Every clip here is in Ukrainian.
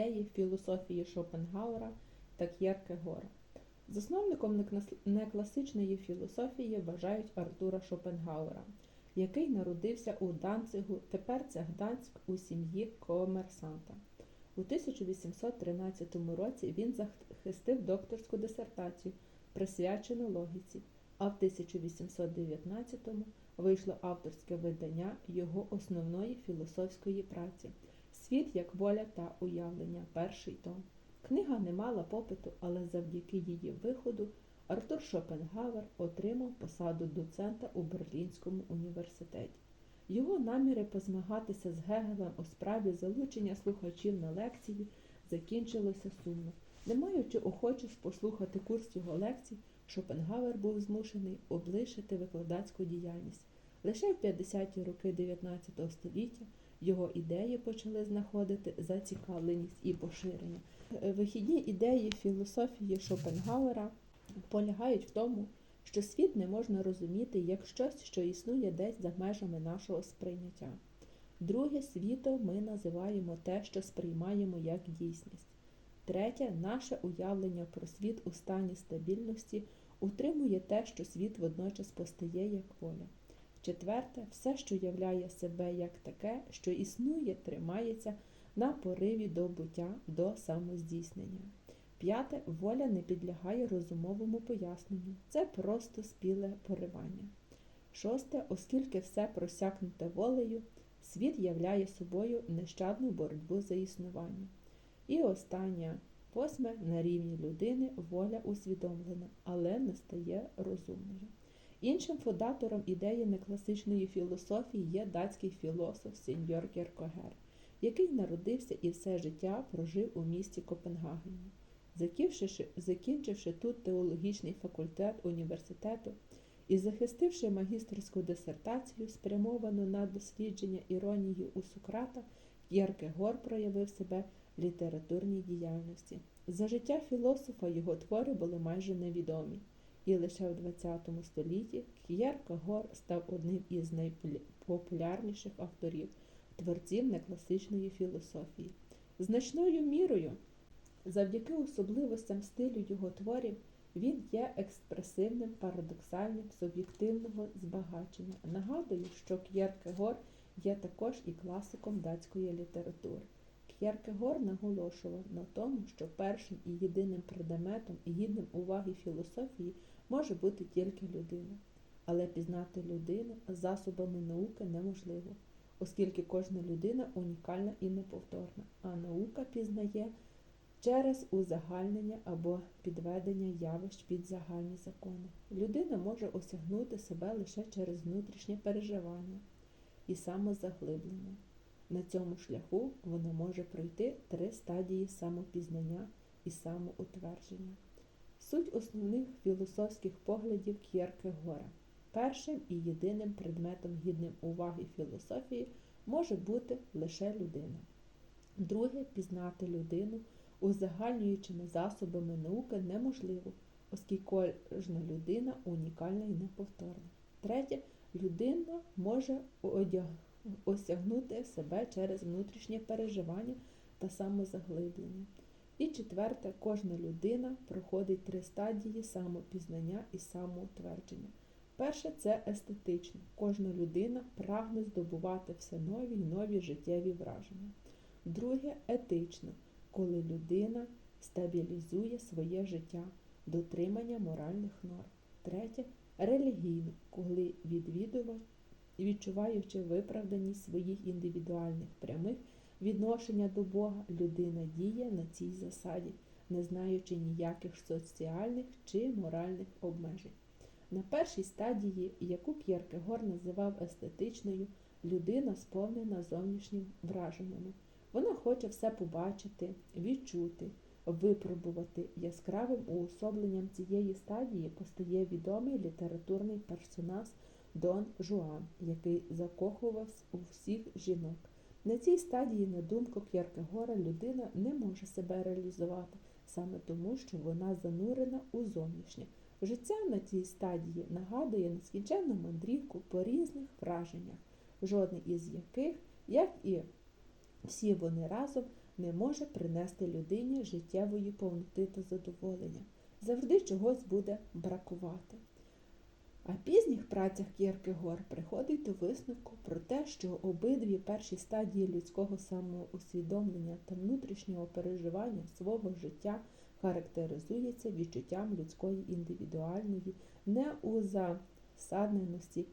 ідеї філософії Шопенгауера та К'єркегора. Засновником некласичної філософії вважають Артура Шопенгауера, який народився у Данцигу, тепер це Гданськ у сім'ї комерсанта. У 1813 році він захистив докторську дисертацію, присвячену логіці, а в 1819-му вийшло авторське видання його основної філософської праці Світ як воля та уявлення. Перший том. Книга не мала попиту, але завдяки її виходу Артур Шопенгауер отримав посаду доцента у Берлінському університеті. Його наміри позмагатися з Гегелем у справі залучення слухачів на лекції закінчилося сумно. Не маючи охочих послухати курс його лекцій, Шопенгауер був змушений облишити викладацьку діяльність. Лише в 50-ті роки 19 століття його ідеї почали знаходити зацікавленість і поширення. Вихідні ідеї філософії Шопенгауера полягають в тому, що світ не можна розуміти як щось, що існує десь за межами нашого сприйняття. Друге світом ми називаємо те, що сприймаємо як дійсність. Третє, наше уявлення про світ у стані стабільності утримує те, що світ водночас постає як воля. Четверте, все, що являє себе як таке, що існує, тримається на пориві до буття, до самоздійснення. П'яте, воля не підлягає розумовому поясненню. Це просто спіле поривання. Шосте, оскільки все просякнуте волею, світ являє собою нещадну боротьбу за існування. І останнє, восьме, на рівні людини воля усвідомлена, але не стає розумною. Іншим фундатором ідеї некласичної філософії є датський філософ сеньор Кіркогер, який народився і все життя прожив у місті Копенгагені. Закінчивши тут теологічний факультет університету і захистивши магістерську дисертацію, спрямовану на дослідження іронії у Сократа, К'єркегор проявив себе в літературній діяльності. За життя філософа його твори були майже невідомі, і лише в ХХ столітті К'єркегор став одним із найпопулярніших авторів, творців некласичної філософії. Значною мірою Завдяки особливостям стилю його творів він є експресивним, парадоксальним, суб'єктивного збагачення. Нагадую, що К'єркегор є також і класиком датської літератури. К'єркегор наголошував на тому, що першим і єдиним предметом і гідним уваги філософії може бути тільки людина. Але пізнати людину засобами науки неможливо, оскільки кожна людина унікальна і неповторна, а наука пізнає через узагальнення або підведення явищ під загальні закони. Людина може осягнути себе лише через внутрішнє переживання і самозаглиблення. На цьому шляху вона може пройти три стадії самопізнання і самоутвердження. Суть основних філософських поглядів К'єркегора. Першим і єдиним предметом гідним уваги філософії може бути лише людина. Друге пізнати людину узагальнюючими засобами науки неможливо, оскільки кожна людина унікальна і неповторна. Третє, людина може осягнути себе через внутрішнє переживання та самозаглиблення. І четверте, кожна людина проходить три стадії самопізнання і самоутвердження. Перше це естетично. Кожна людина прагне здобувати все нові й нові життєві враження. Друге етично коли людина стабілізує своє життя, дотримання моральних норм. Третє релігійно, коли відвідувач, відчуваючи виправданість своїх індивідуальних прямих відношення до Бога, людина діє на цій засаді, не знаючи ніяких соціальних чи моральних обмежень. На першій стадії, яку К'єркегор називав естетичною, людина сповнена зовнішніми враженнями. Вона хоче все побачити, відчути, випробувати. Яскравим уособленням цієї стадії постає відомий літературний персонаж Дон Жуан, який закохувався у всіх жінок. На цій стадії, на думку К'єркегора, людина не може себе реалізувати саме тому, що вона занурена у зовнішнє. Життя на цій стадії нагадує нескінченну мандрівку по різних враженнях, жодне із яких, як і всі вони разом не може принести людині життєвої повноти та задоволення. Завжди чогось буде бракувати. А пізніх працях Кierkegaard приходить до висновку про те, що обидві перші стадії людського самоусвідомлення та внутрішнього переживання свого життя характеризуються відчуттям людської індивідуальної неузасадненості,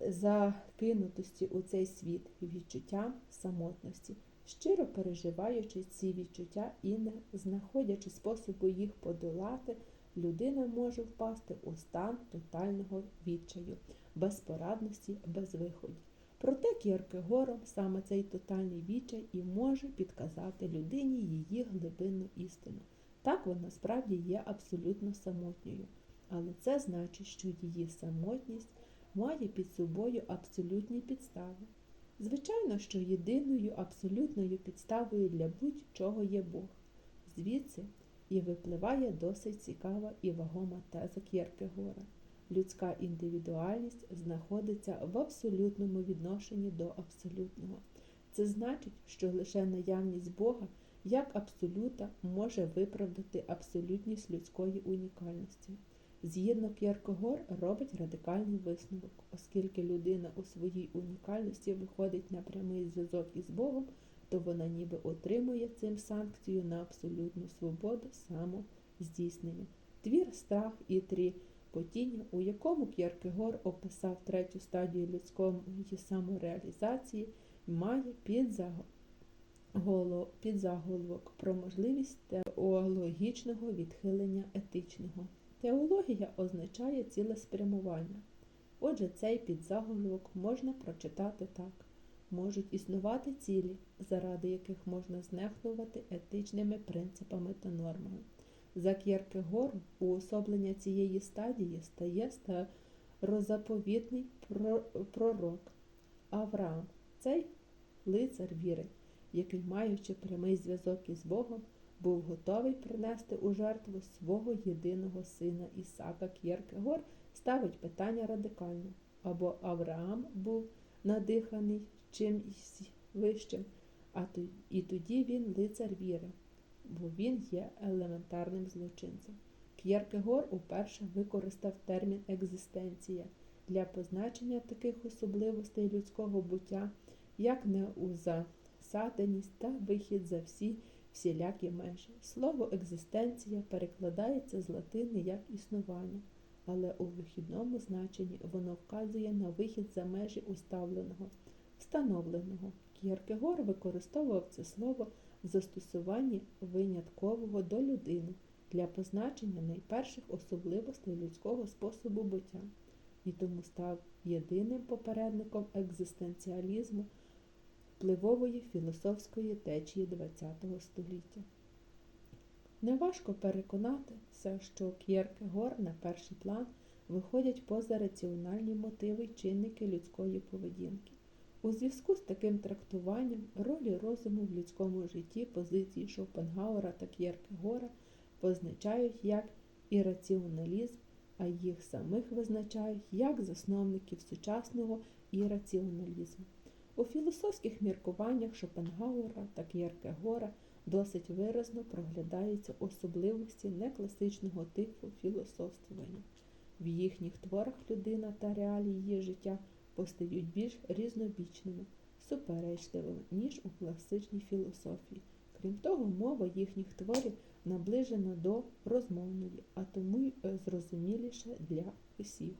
закинутості у цей світ, відчуттям самотності, щиро переживаючи ці відчуття і не знаходячи способу їх подолати, людина може впасти у стан тотального відчаю, безпорадності, безвиході. Проте Кierкегором саме цей тотальний відчай і може підказати людині її глибинну істину. Так вона справді є абсолютно самотньою, але це значить, що її самотність має під собою абсолютні підстави. Звичайно, що єдиною абсолютною підставою для будь-чого є Бог. Звідси і випливає досить цікава і вагома теза Кєркегора. Людська індивідуальність знаходиться в абсолютному відношенні до абсолютного. Це значить, що лише наявність Бога як абсолюта може виправдати абсолютність людської унікальності. Згідно Кєркегор робить радикальний висновок, оскільки людина у своїй унікальності виходить на прямий зв'язок із Богом, то вона ніби отримує цим санкцію на абсолютну свободу самоздійснення. Твір страх і трі потіння, у якому Кєркегор описав третю стадію людської самореалізації, має під підзаголовок про можливість теологічного відхилення етичного. Теологія означає цілеспрямування. Отже, цей підзаголовок можна прочитати так. Можуть існувати цілі, заради яких можна знехтувати етичними принципами та нормами. За К'єркегором уособлення цієї стадії стає старозаповітний пророк Авраам, цей лицар віри, який, маючи прямий зв'язок із Богом, був готовий принести у жертву свого єдиного сина Ісака К'єркегор ставить питання радикально. Або Авраам був надиханий чимось вищим, а то, і тоді він лицар віри, бо він є елементарним злочинцем. К'єркегор уперше використав термін екзистенція для позначення таких особливостей людського буття, як неузасаденість та вихід за всі всілякі межі. Слово екзистенція перекладається з латини як існування, але у вихідному значенні воно вказує на вихід за межі уставленого, встановленого. К'єркегор використовував це слово в застосуванні виняткового до людини для позначення найперших особливостей людського способу буття і тому став єдиним попередником екзистенціалізму впливової філософської течії ХХ століття. Неважко переконатися, що К'єркегор на перший план виходять поза раціональні мотиви й чинники людської поведінки. У зв'язку з таким трактуванням ролі розуму в людському житті позиції Шопенгауера та К'єркегора позначають як ірраціоналізм, а їх самих визначають як засновників сучасного ірраціоналізму. У філософських міркуваннях Шопенгауера та К'єркегора досить виразно проглядаються особливості некласичного типу філософствування. В їхніх творах людина та реалії її життя постають більш різнобічними, суперечливими, ніж у класичній філософії. Крім того, мова їхніх творів наближена до розмовної, а тому й зрозуміліша для усіх.